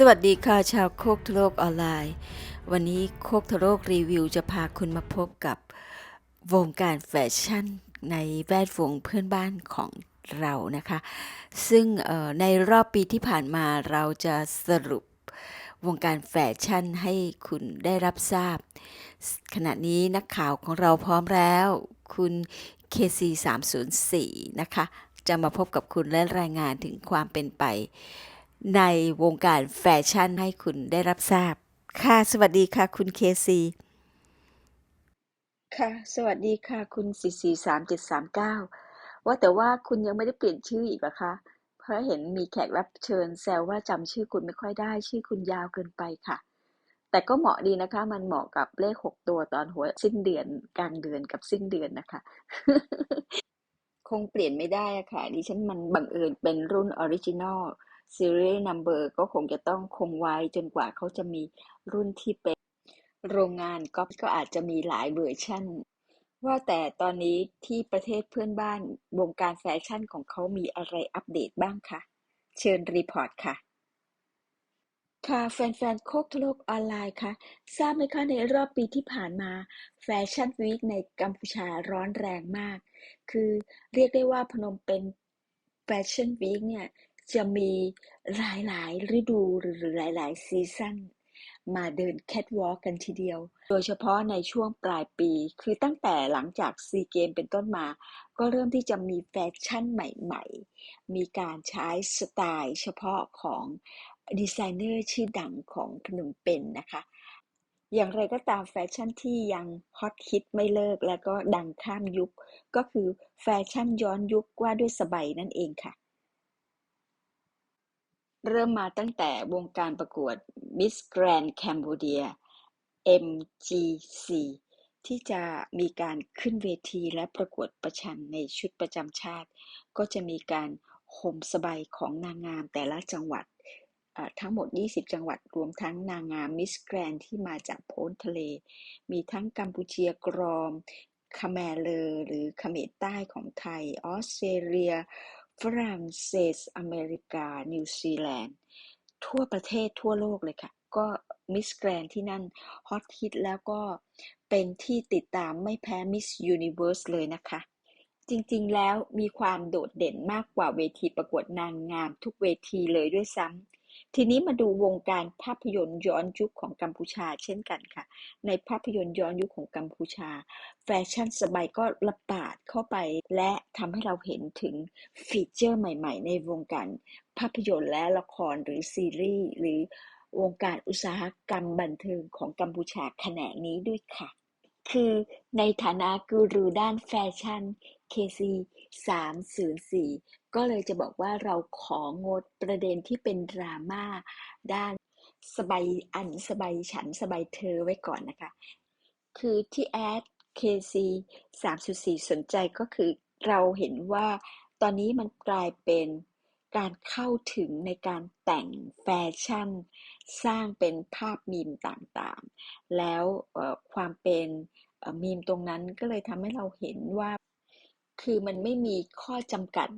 สวัสดีค่ะชาวโคกทโลกออนไลน์ วันนี้โคกทโลกรีวิวจะพาคุณมาพบกับวงการแฟชั่นในแวดวงเพื่อนบ้านของเรานะคะ ซึ่งในรอบปีที่ผ่านมาเราจะสรุปวงการแฟชั่นให้คุณได้รับทราบ ขณะนี้นักข่าวของเราพร้อมแล้ว คุณ KC 304 นะคะ จะมาพบกับคุณและรายงานถึงความเป็นไป ในวงการแฟชั่นให้คุณได้รับทราบ ค่ะ สวัสดีค่ะ คุณเคซีค่ะ สวัสดีค่ะ คุณ443 739ว่าแต่ว่าคุณยังไม่ได้เปลี่ยนชื่ออีกเหรอคะ เพราะเห็นมีแขกรับเชิญแซวว่าจำชื่อคุณไม่ค่อยได้ ชื่อคุณยาวเกินไปค่ะ แต่ก็เหมาะดีนะคะ มันเหมาะกับเลข6ตัวตอนหัวสิ้นเดือนกลางเดือนกับสิ้นเดือนนะคะ คงเปลี่ยนไม่ได้อะค่ะ ดิฉันมันบังเอิญเป็นรุ่นออริจินอล serial number ก็คงจะต้องคงไว้จนกว่าเขาจะมีรุ่นที่เป็นโรงงานก็ก็อาจจะมีหลายเวอร์ชั่น ว่าแต่ตอนนี้ที่ประเทศเพื่อนบ้านวงการแฟชั่นของเขามีอะไรอัปเดตบ้างคะ เชิญรีพอร์ตค่ะค่ะแฟนๆ โคกทโลกออนไลน์ค่ะ ทราบไหมคะในรอบปีที่ผ่านมา แฟชั่นวีคในกัมพูชาร้อนแรงมาก คือเรียกได้ว่าพนมเป็นแฟชั่นวีคเนี่ย จะมีหลายๆ ฤดูหรือหลายๆ ซีซั่นมาเดินแคทวอล์กกันทีเดียว โดยเฉพาะในช่วงปลายปี คือตั้งแต่หลังจากซีเกมเป็นต้นมา ก็เริ่มที่จะมีแฟชั่นใหม่ๆ มีการใช้สไตล์เฉพาะของดีไซเนอร์ชื่อดังของพนมเปญนนะคะ อย่างไรก็ตามแฟชั่นที่ยังฮอตฮิตไม่เลิกและก็ดังข้ามยุค ก็คือแฟชั่นย้อนยุคว่าด้วยสบายนั่นเองค่ะ เริ่มมาตั้งแต่วงการประกวด Miss Grand Cambodia MGC ที่จะมีการขึ้นเวทีและประกวดประชันในชุดประจำชาติ ก็จะมีการห่มสบายของนางงามแต่ละจังหวัดทั้งหมด 20 จังหวัด รวมทั้งนางงามมิสแกรนที่มาจากโพ้นทะเล มีทั้งกัมพูเชียกรอมคาแมเลอหรือเขมรใต้ของไทย ออสเตรเลีย ฝรั่งเศสอเมริกา นิวซีแลนด์ ทั่วประเทศทั่วโลกเลยค่ะ ก็มิสแกรนที่นั่นฮอตฮิตแล้วก็เป็นที่ติดตามไม่แพ้มิสยูนิเวิร์สเลยนะคะ จริงๆแล้วมีความโดดเด่นมากกว่าเวทีประกวดนางงามทุกเวทีเลยด้วยซ้ำ ทีนี้มาดูวงการภาพยนตร์ย้อนยุคของกัมพูชาเช่นกันค่ะ ในภาพยนตร์ย้อนยุคของกัมพูชา แฟชั่นสบายก็ระบาดเข้าไป และทำให้เราเห็นถึงฟีเจอร์ใหม่ ๆ ในวงการภาพยนตร์และละครหรือซีรีส์หรือวงการอุตสาหกรรมบันเทิงของกัมพูชาแขนงนี้ด้วยค่ะ คือในฐานะกูรูด้านแฟชั่น KC 304 ก็เลยจะบอกว่าเราของดประเด็นที่เป็นดราม่าด้านสบายอันสบายฉันสบายเธอไว้ก่อนนะคะ คือที่แอด KC 304 สนใจก็คือเราเห็นว่าตอนนี้มันกลายเป็น การเข้าถึงในการแต่งแฟชั่น สร้างเป็นภาพมีมต่างๆ แล้วความเป็นมีมตรงนั้นก็เลยทำให้เราเห็นว่า คือมันไม่มีข้อจำกัด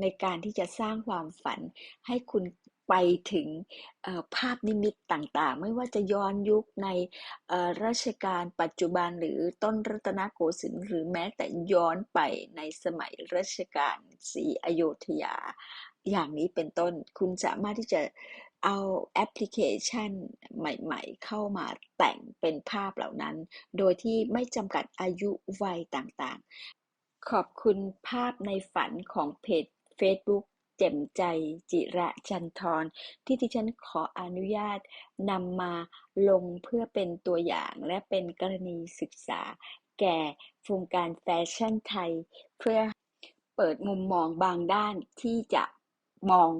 ในการที่จะสร้างความฝันให้คุณ ไปถึงภาพนิมิตต่างๆ ไม่ว่าจะย้อนยุคในรัชกาลปัจจุบันหรือต้นรัตนโกสินทร์หรือแม้แต่ย้อนไปในสมัยรัชกาลศรีอโยธยา อย่างนี้เป็นต้นคุณสามารถที่จะเอาแอปพลิเคชันใหม่ๆ เข้ามาแต่งเป็นภาพเหล่านั้น โดยที่ไม่จำกัดอายุวัยต่างๆ ขอบคุณภาพในฝันของเพจ Facebook แจ่มใจจิระจันทรที่ที่ฉันขออนุญาตนำมาลงเพื่อเป็นตัวอย่างและเป็นกรณีศึกษา แก่วงการแฟชั่นไทย เพื่อเปิดมุมมองบางด้านที่จะมอง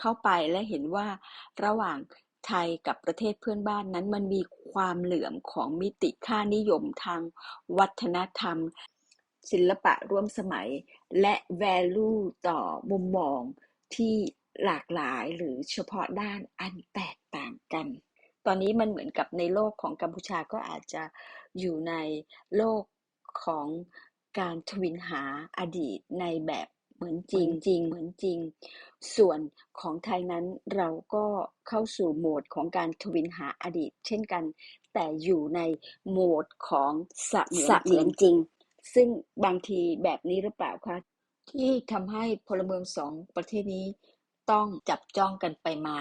เข้าไปและเห็นว่าระหว่างไทยกับประเทศเพื่อนบ้านนั้นมันมีความเหลื่อมของมิติค่านิยมทางวัฒนธรรม ศิลปะร่วมสมัย และ value ต่อมุมมองที่หลากหลายหรือเฉพาะด้านอันแตกต่างกัน ตอนนี้มันเหมือนกับในโลกของกัมพูชาก็อาจจะอยู่ในโลกของการทวินหาอดีตในแบบเหเหมือนจริงจริงเหมือนจริง ส่วนของไทยนั้นเราก็เข้าสู่โหมดของการทวินหาอดีต เช่นกัน แต่อยู่ในโหมดของเสมือนเสมือนจริง ซึ่งบางทีแบบนี้หรือเปล่าคะที่ทำให้พลเมืองสองประเทศนี้ต้องจับจ้องกันไปมา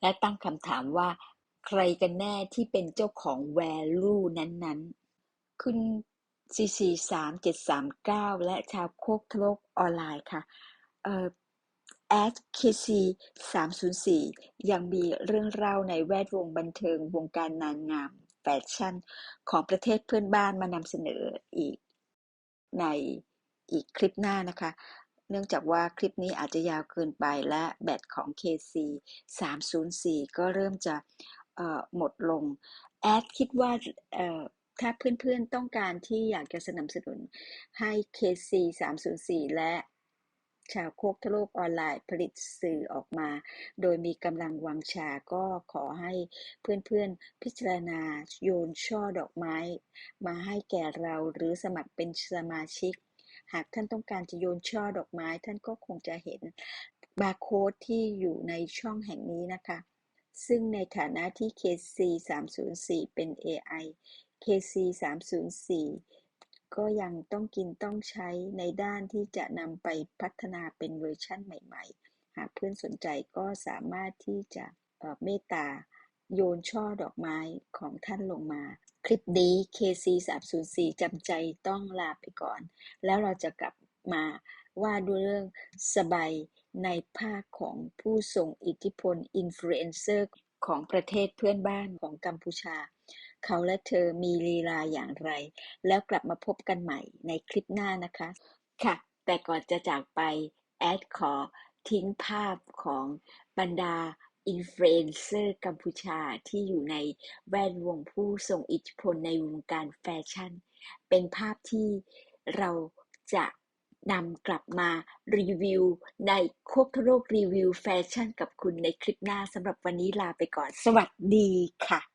และตั้งคำถามว่า ใครกันแน่ที่เป็นเจ้าของ value นั้นๆ คุณซีซีสามเจ็ดสามเก้าและชาวโคกโลกออนไลน์ค่ะเอ่อ at kc 304ยังมีเรื่องเล่าในแวดวงบันเทิงวงการนางงามแฟชั่นของประเทศเพื่อนบ้านมานำเสนออีก ในอีกคลิปหน้านะคะ เนื่องจากว่าคลิปนี้อาจจะยาวเกินไปและแบตของ KC 304 ก็เริ่มจะหมดลง แอดคิดว่าถ้าเพื่อนๆต้องการที่อยากจะสนับสนุนให้ KC 304 และ ชาวโคกทะโลกออนไลน์ผลิตสื่อออกมา โดยมีกำลังวังชาก็ขอให้เพื่อนๆพิจารณาโยนช่อดอกไม้ มาให้แก่เราหรือสมัครเป็นสมาชิก หากท่านต้องการจะโยนช่อดอกไม้ท่านก็คงจะเห็นบาร์โค้ดที่อยู่ในช่องแห่งนี้นะคะ ซึ่งในฐานะที่ KC 304เป็น AI KC 304 ก็ยังต้องกินต้องใช้ในด้านที่จะนำไปพัฒนาเป็นเวอร์ชั่นใหม่ ๆ หากเพื่อนสนใจก็สามารถที่จะเเมตตาโยนช่อดอกไม้ของท่านลงมา คลิปนี้ KC 304จำใจต้องลาไปก่อน แล้วเราจะกลับมาว่าด้วยเรื่องสบายในภาคของผู้ทรงอิทธิพลอินฟลูเอนเซอร์ของประเทศเพื่อนบ้านของกัมพูชา เขาและเธอมีลีลาอย่างไร แล้วกลับมาพบกันใหม่ในคลิปหน้านะคะ ค่ะ แต่ก่อนจะจากไป แอดขอทิ้งภาพของบรรดาอินฟลูเอนเซอร์กัมพูชาที่อยู่ในแวดวงผู้ทรงอิทธิพลในวงการแฟชั่น เป็นภาพที่เราจะนำกลับมารีวิว ในโคกทโลกรีวิวแฟชั่นกับคุณในคลิปหน้าสำหรับวันนี้ลาไปก่อน สวัสดีค่ะ